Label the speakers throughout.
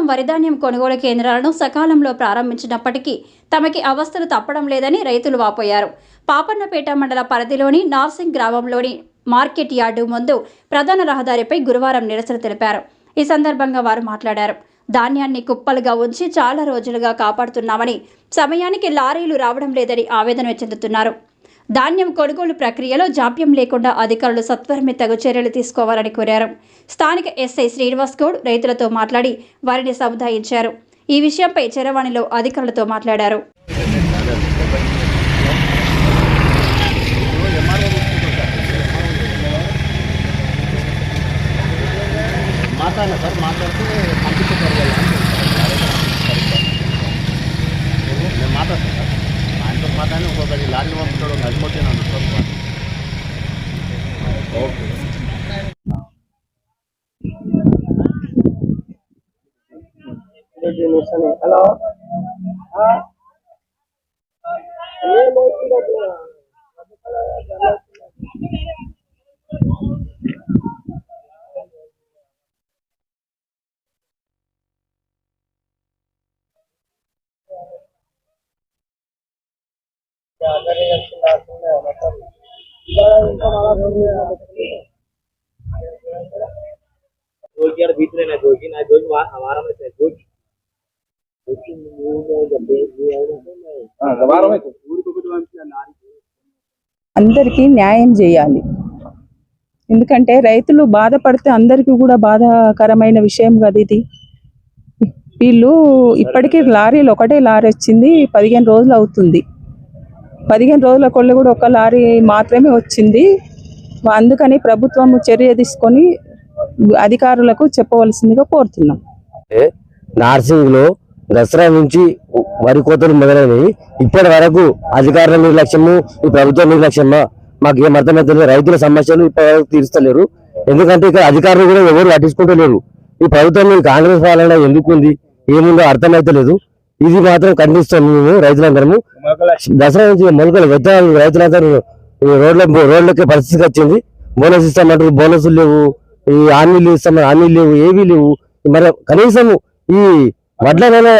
Speaker 1: ప్రభుత్వం వరిధాన్యం కొనుగోలు కేంద్రాలను సకాలంలో ప్రారంభించినప్పటికీ తమకి అవస్థలు తప్పడం లేదని రైతులు వాపోయారు. పాపన్నపేట మండల పరిధిలోని నార్సింగ్ గ్రామంలోని మార్కెట్ యార్డు ముందు ప్రధాన రహదారిపై గురువారం నిరసన తెలిపారు. ఈ సందర్భంగా వారు మాట్లాడారు. ధాన్యాన్ని కుప్పలుగా ఉంచి చాలా రోజులుగా కాపాడుతున్నామని సమయానికి లారీలు రావడం లేదని ఆవేదన చెందుతున్నారు ధాన్యం కొనుగోలు ప్రక్రియలో జాప్యం లేకుండా అధికారులు సత్వరమే తగు చర్యలు తీసుకోవాలని కోరారు. స్థానిక ఎస్ఐ శ్రీనివాస్ గౌడ్ రైతులతో మాట్లాడి వారిని సముదాయించారు. ఈ విషయంపై చరవాణిలో అధికారులతో మాట్లాడారు.
Speaker 2: మాట్లాడాలి సార్? మాట్లాడితే పంపించారు ಮಾತಾಡಿ ಹೋಗ್ಬೇಡಿ ಲಾರಿ ಹೋಗ್ಬಿಟ್ಟು ಒಂದು ಹಚ್ಕೊಡ್ತೀನಿ ನಾನು ಸ್ವಲ್ಪ ಓಕೆ ಹಲೋ
Speaker 3: ಹಾಂ
Speaker 4: जोगी यार बीच में ना जोगी ना जोगी वा- हमारा में से जोगी
Speaker 5: అందరికీ న్యాయం చేయాలి ఎందుకంటే రైతులు బాధపడితే అందరికీ కూడా బాధాకరమైన విషయం కదా ఇది వీళ్ళు ఇప్పటికీ లారీలు ఒకటే లారీ వచ్చింది పదిహేను రోజులు అవుతుంది పదిహేను రోజుల కొళ్ళు కూడా ఒక లారీ మాత్రమే వచ్చింది. అందుకని ప్రభుత్వం చర్య తీసుకొని అధికారులకు చెప్పవలసిందిగా కోరుతున్నాం.
Speaker 6: నార్సింగ్లో దసరా నుంచి వరి కోతలు మొదలైనవి. ఇప్పటి వరకు అధికారుల నిర్లక్ష్యము ఈ ప్రభుత్వ నిర్లక్ష్యమా? మాకు ఏం అర్థమవుతుంది రైతుల సమస్యలు ఇప్పటి వరకు తీరుస్తలేరు. ఎందుకంటే ఇక్కడ అధికారులు కూడా ఎవరు పట్టించుకుంటలేరు. ఈ ప్రభుత్వం కాంగ్రెస్ పాలన ఎందుకు ఉంది ఏముందో అర్థమైతలేదు ఇది మాత్రం ఖండిస్తాం మేము రైతులందరము. దసరా నుంచి మొలకలు విత్తనాలు రైతులందరూ రోడ్ల రోడ్లకి పరిస్థితికి వచ్చింది. బోనస్ ఇస్తామంటారు బోనసులు లేవు. ఈ హామీలు ఇస్తామని హామీలు లేవు ఏవీ లేవు. మరి కనీసం ఈ వడ్లనైనా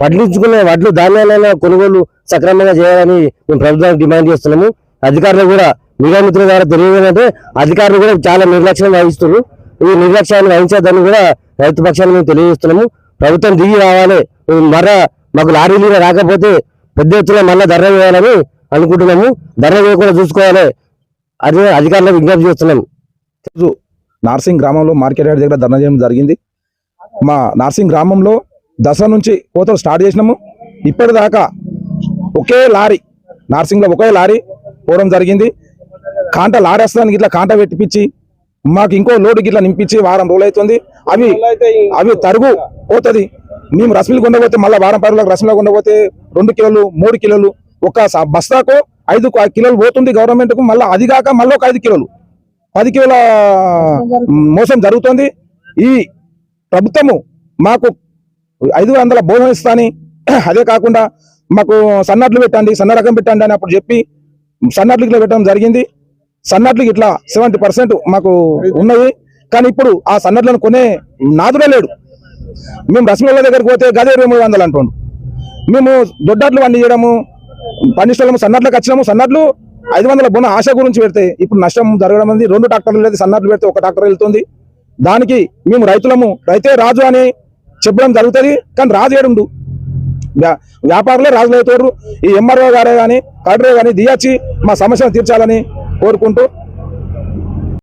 Speaker 6: పండించుకునే వడ్లు ధాన్యాలైనా కొనుగోలు సక్రమంగా చేయాలని మేము ప్రభుత్వానికి డిమాండ్ చేస్తున్నాము. అధికారులు కూడా మీడియా మిత్రుల ద్వారా తెలియజేయాలంటే అధికారులు కూడా చాలా నిర్లక్ష్యం వహిస్తున్నారు. ఈ నిర్లక్ష్యాన్ని వహించదని కూడా రైతు పక్షాన్ని మేము తెలియజేస్తున్నాము. ప్రభుత్వం దిగి రావాలి. మర మాకు లారీలు రాకపోతే పెద్ద ఎత్తున మళ్ళీ ధర వేయాలని అనుకుంటున్నాము. ధర వేయకుండా చూసుకోవాలి. అదే అధికారులకు విజ్ఞప్తి
Speaker 7: చేస్తున్నాం. నార్సింగ్ గ్రామంలో మార్కెట్ యార్డ్ దగ్గర ధర్నా చేయడం జరిగింది. మా నార్సింగ్ గ్రామంలో దసరా నుంచి కోతలు స్టార్ట్ చేసినాము. ఇప్పటిదాకా ఒకే లారీ నార్సింగ్లో ఒకే లారీ పోవడం జరిగింది. కాంట లారేస్తానికి ఇట్లా కాంట పెట్టిపించి మాకు ఇంకో లోడు గిట్లా నింపించి వారం రోజులు అవుతుంది అవి అవి తరుగు పోతుంది. మేము రసమిలు కొండపోతే మళ్ళీ వారం పరులకు రసమిలో కొండపోతే రెండు కిలోలు మూడు కిలోలు ఒక బస్తాకు ఐదు కిలోలు పోతుంది గవర్నమెంట్కు మళ్ళీ అది కాక మళ్ళీ ఒక ఐదు కిలోలు. పది కిలోల మోసం జరుగుతుంది. ఈ ప్రభుత్వము మాకు ఐదు వందల భోజనం ఇస్తాని. అదే కాకుండా మాకు సన్నట్లు పెట్టండి సన్న రకం పెట్టండి అని అప్పుడు చెప్పి సన్నట్లు ఇట్లా పెట్టడం జరిగింది. సన్నట్లు ఇట్లా సెవెంటీ పర్సెంట్ మాకు ఉన్నది. కానీ ఇప్పుడు ఆ సన్నట్లను కొనే నాదుడే లేడు. మేము రసమల్ల దగ్గరికి పోతే గదే ఇరవై మూడు వందలు అంటుండు. మేము దొడ్డట్లు వండి చేయడము పండిస్తలము సన్నట్లకు వచ్చినాము సన్నట్లు ఐదు వందల బొన్న ఆశ గురించి పెడితే ఇప్పుడు నష్టం జరగడం అనేది రెండు ట్రాక్టర్లు లేదు సన్నట్లు పెడితే ఒక ట్రాక్టర్ వెళ్తుంది. దానికి మేము రైతులము రైతే రాజు అని చెప్పడం జరుగుతుంది కానీ రాజు ఏడుండు. వ్యా- వ్యాపారులే రాజులు అవుతారు ఈ ఎంఆర్ఓ గారే కానీ కలెక్టరే కానీ దియాచి మా సమస్యను తీర్చాలని కోరుకుంటూ